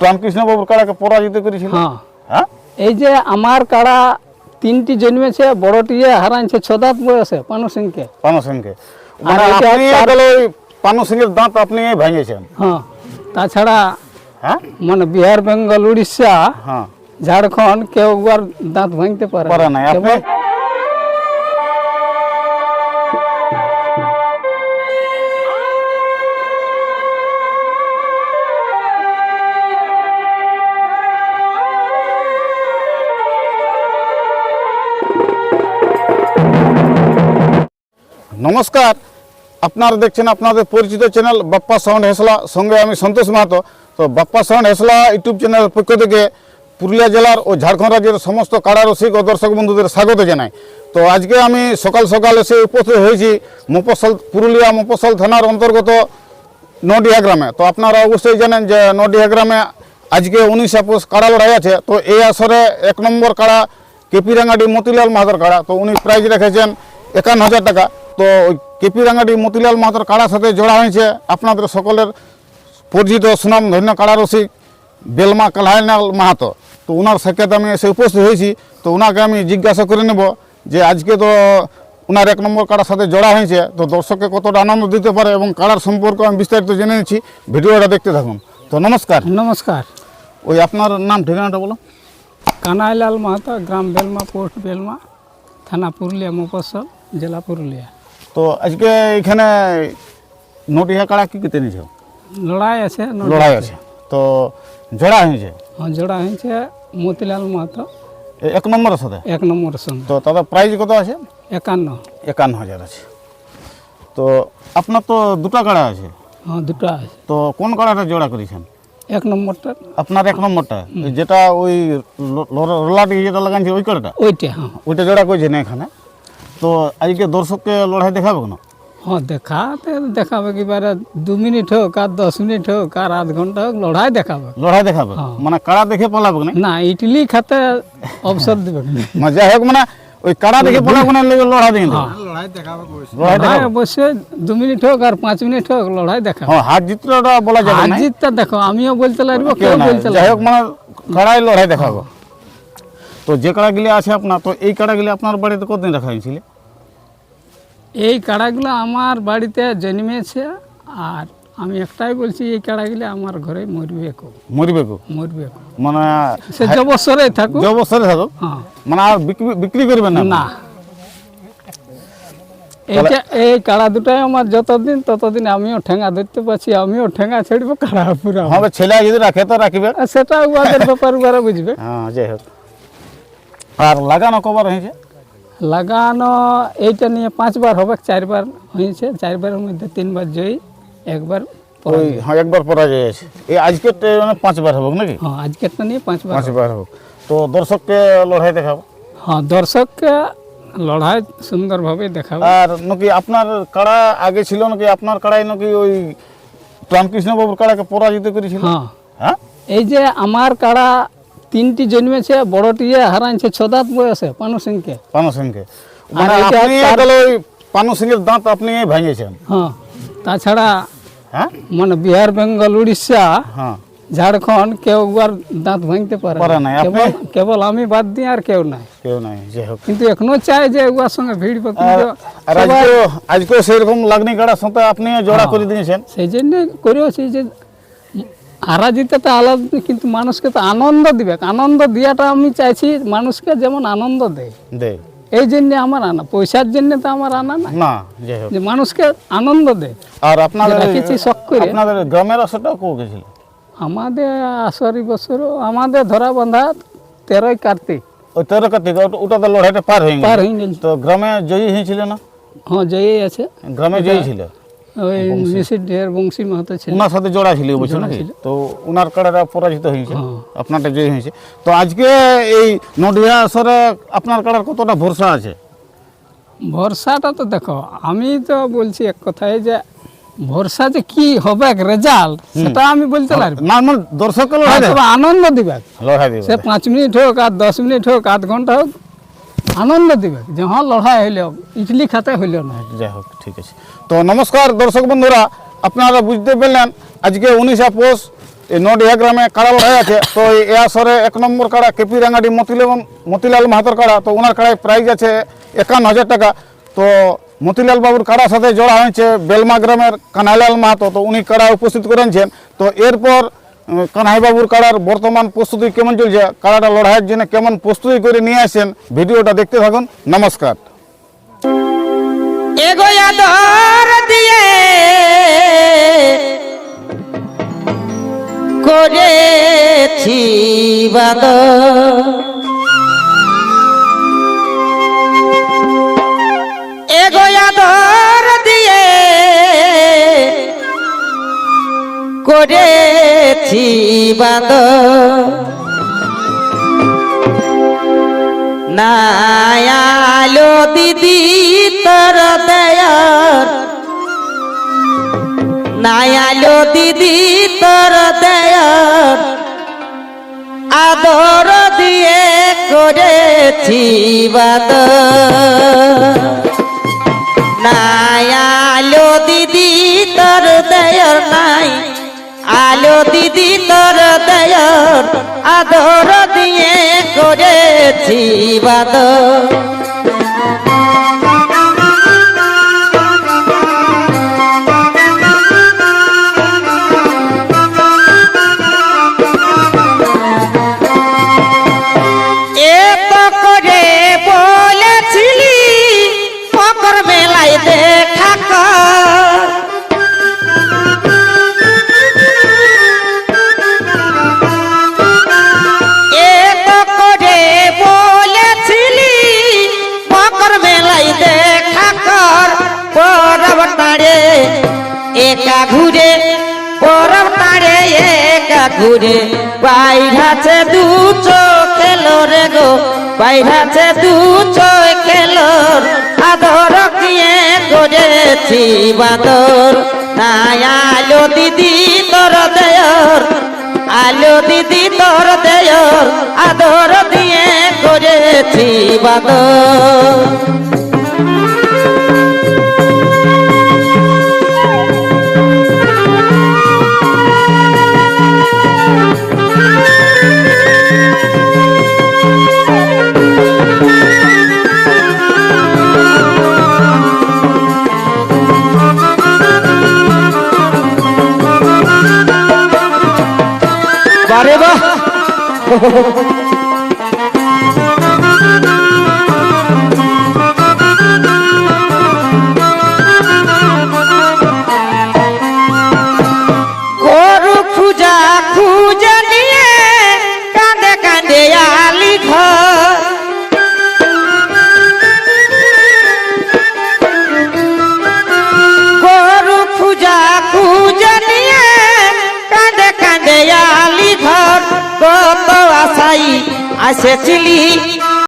রামকৃষ্ণ বাবুর কাড়াকে পরাজিত করেছিল? হ্যাঁ। হ্যাঁ? এই যে আমার কাড়া তিনটি জন্মেছে বড়টি হারাইছে ছ দাঁত বয়সে পানু সিংকে। পানু সিংকে। মানে আপনি তাহলে পানু সিংয়ের দাঁত আপনি ভেঙেছেন। হ্যাঁ। তাছাড়া হ্যাঁ? মানে বিহার বেঙ্গল উড়িষ্যা হ্যাঁ। ঝাড়খণ্ড কেউ আর দাঁত ভাঙতে পারে নাই। আপনি নমস্কার। আপনারা দেখছেন আপনাদের পরিচিত চ্যানেল বাপ্পা সাউন্ড হেসলা। সঙ্গে আমি সন্তোষ মাহাতো। তো বাপ্পা সাউন্ড হেসলা ইউটিউব চ্যানেলের পক্ষ থেকে পুরুলিয়া জেলার ও ঝাড়খণ্ড রাজ্যের সমস্ত কাড়া রসিক ও দর্শক বন্ধুদের স্বাগত জানাই। তো আজকে আমি সকাল সকাল এসে উপস্থিত হয়েছি মফসল পুরুলিয়া মফসল থানার অন্তর্গত নডিহা গ্রামে। তো আপনারা অবশ্যই জানেন যে নডিহা গ্রামে আজকে উনিশ আপোষ কাড়া লড়াই আছে। তো এই আসরে এক নম্বর কাড়া কেপি রাঙ্গাটি মতিলাল মাহাতর কাড়া তো উনি প্রাইজ রেখেছেন একান্ন হাজার টাকা। তো ওই কেপি রাঙ্গাটি মতিলাল মাহাতর কাড়ার সাথে জোড়া হয়েছে। আপনাদের সকলের পরিচিত সুনাম ধন্য কাড়া রসিক বেলমা কালহাইনাল মাহাতো। তো ওনার সাক্ষাৎ আমি এসে উপস্থিত হয়েছি। তো ওনাকে আমি জিজ্ঞাসা করে নেব যে আজকে তো ওনার এক নম্বর কাড়ার সাথে জড়া হয়েছে। তো দর্শককে কতটা আনন্দ দিতে পারে এবং কাড়ার সম্পর্কে আমি বিস্তারিত জেনে নিচ্ছি। ভিডিওটা দেখতে থাকুন। তো নমস্কার। নমস্কার। ওই আপনার নাম ঠিকানাটা বলো। কানাইলাল মাহাতো গ্রাম বেলমা পোস্ট বেলমা থানা পুরুলিয়া মফস্বল জেলা পুরুলিয়া। তো আজকে এখানে নটিহা কাড়া কি কিতে নিয়েছ লড়াই আছে লড়াই আছে। তো জড়া হয়েছে হ্যাঁ, জোড়া হয়েছে মতিলাল মাহাতো। এক নম্বরের সাথে এক নম্বরের সঙ্গে তো তাদের প্রাইজ কত আছে? একান্ন। একান্ন হাজার আছে। তো আপনার তো দুটো কাড়া আছে। হ্যাঁ দুটো আছে। তো কোন কাড়াটা জোড়া করেছেন? এক নম্বরটা। আপনার এক নম্বরটা? যেটা ওই রোলাটি যেটা লাগাইছে ওই কাড়াটা? ওইটা হ্যাঁ। ওইটা জোড়া করেছেন এখানে? তো আজকে দর্শককে লড়াই দেখাবে না হ্যাঁ দেখাতে দেখাবে এবারে দু মিনিট হোক আর দশ মিনিট হোক আর আধ ঘণ্টা হোক লড়াই দেখাবে। লড়াই দেখাবে? হ্যাঁ। মানে কাড়া দেখে পালাবে না? না ইডলি খাতে অবসর দেবে। না। মানে যাই হোক মানে ওই কাড়া দেখে পালাবে না লেগে লড়াই দিয়ে দেবে। লড়াই লড়াই দেখাবে। অবশ্যই দু মিনিট হোক আর পাঁচ মিনিট হোক লড়াই দেখাবে। হ্যাঁ হার জিতটা বলা যাবে হার না জিতটা দেখো আমিও বলতে লাগবো কেউ বলতে যাই হোক মানে কাড়াই লড়াই দেখাবো। তো যে কাড়াগুলি আছে আপনার তো এই কাড়াগুলি আপনার বাড়িতে কতদিন রাখা হয়েছিল? এই কাড়াগুলো আমার বাড়িতে জন্মেছে আর আমি একটাই বলছি এই কাড়াগুলো আমার ঘরে মরবে কো। মরিবে কো? মরবে কো। মানে সে যে বছরে থাকুক। যে অবস্থায় থাকো হ্যাঁ। মানে আর বিক্রি করবেন না? না। এইটা এই কাড়া দুটাই আমার যতদিন ততদিন আমিও ঠেঙ্গা ধরতে পারছি আমিও ঠেঙ্গা ছেড়বো কাড়া পুরা হবে। ছেলে যদি রাখে তো রাখিবে। সেটা উহাদের ব্যাপার উহারা বুঝবে। হ্যাঁ যাই হোক। আর লাগানো কবার হয়েছে? লাগানো এইটা নিয়ে পাঁচবার হবে চারবার হয়েছে। চারবারের মধ্যে তিনবার জয়ী একবার ওই হ্যাঁ একবার পরাজয় আছে এই আজকের মানে পাঁচবার হবে নাকি? হ্যাঁ আজকেরটা নিয়ে পাঁচবার পাঁচবার হবে। তো দর্শককে লড়াই দেখাবো। হ্যাঁ দর্শককে লড়াই সুন্দরভাবে দেখাবো। আর নাকি আপনার কাড়া আগে ছিল নাকি আপনার কাড়াই নাকি ওই রামকৃষ্ণ বাবুর কাড়াকে পরাজিত করেছিল? হ্যাঁ। হ্যাঁ? এই যে আমার কাড়া তিনটি জন্মেছে বড়টি হারাইছে ছ দাঁত বয়সে পানু সিংকে। পানু সিংকে। মানে আপনি তাহলে পানু সিংয়ের দাঁত আপনি ভেঙেছেন। হ্যাঁ তাছাড়া হ্যাঁ? মানে বিহার বেঙ্গল উড়িষ্যা হ্যাঁ। ঝাড়খণ্ড কেউ আর দাঁত ভাঙতে পারে না। কেবল আমি বাদ দিই আর কেউ নাই। কেউ নাই কিন্তু এখনও চাই যে উহার সঙ্গে ভিড় আর আজকেও আজকেও সেরকম লাগনি কাড়ার সাথে আপনি জোড়া করে দিয়েছেন। সেই জন্য করেছি যে হারা জিতাটা আলাদা কিন্তু মানুষকে তো আনন্দ দিবে। আনন্দ দেওয়াটা আমি চাইছি মানুষকে যেমন আনন্দ দেয় দে। এই জন্য আমার আনা পয়সার জন্য তো আমার আনা না। না যে মানুষকে আনন্দ দেয় আর আপনাদের রাখেছি শখ করে। আপনাদের গ্রামের আসরটাও কো গেছিল? আমাদের আসরি বছর আমাদের ধরা বাঁধা তেরোই কার্তিক। ওই তেরো কার্তিক ওটা- তো লড়াইটা পার হয়ে পার হয়ে গেল। তো গ্রামে জয়ী হয়েছিল না? হ্যাঁ জয়ী আছে। গ্রামে জয়ী ছিল? ওই ঢের বংশী মাহাতো ছিল। ওনার সাথে জোড়া ছিল বছর নাকি? তো ওনার কাড়াটা পরাজিত হয়েছে। হ্যাঁ। আপনারটা জয়ী হয়েছে। তো আজকে এই নডিয়া আসরে আপনার কাড়ার কতটা ভরসা আছে? ভরসাটা তো দেখো আমি তো বলছি এক কথায় যে ভরসা যে কি হবে রেজাল্ট সেটা আমি বলতে পারব। না দর্শককে লড়াই দেবে। তবে আনন্দ দিবে। সে পাঁচ মিনিট হোক আর দশ মিনিট হোক আধ ঘণ্টা হোক আনন্দ দিবে, যে হ্যাঁ লড়াই হইল, ইডলি খাতে হইল না। যাই হোক, ঠিক আছে। তো নমস্কার দর্শক বন্ধুরা, আপনারা বুঝতে পারলেন আজকে উনিশা পৌষ, এই নডিহা গ্রামে কাড়া লড়াই আছে। তো এ আসরে এক নম্বর কাড়া, কেপি রাঙ্গাটি মতিলাল মতিলাল মাহাতর কাড়া, তো ওনার কাড়ায় প্রাইজ আছে একান্ন হাজার টাকা। তো মতিলাল বাবুর কাড়ার সাথে জড়া হয়েছে বেলমা গ্রামের কানাইলাল মাহাতো, তো উনি কাড়া উপস্থিত করেছেন। তো এরপর উম, কানাই বাবুর কাড়ার বর্তমান প্রস্তুতি কেমন চলছে কাড়াটা লড়াইয়ের জন্য কেমন প্রস্তুতি করে নিয়ে আসেন ভিডিওটা দেখতে থাকুন নমস্কার। করেছি এগোয়া করেছি বাদ নায়ালো দিদি তোর দয়ার। নায়ালো দিদি তোর দয়ার। আদর দিয়ে করেছি বাদ আদর দিয়ে করেছি বাদ ঘুরে বাইরাছে দু চোখেলো রে গো, বাইরাছে দু চোখেলো আদর কিয়ে করেছি বাদর। নাই আলো দিদি তোর দেয়র, আলো দিদি তোর দেয়র। আদর দিয়ে করেছি বাদর। আসেছিলি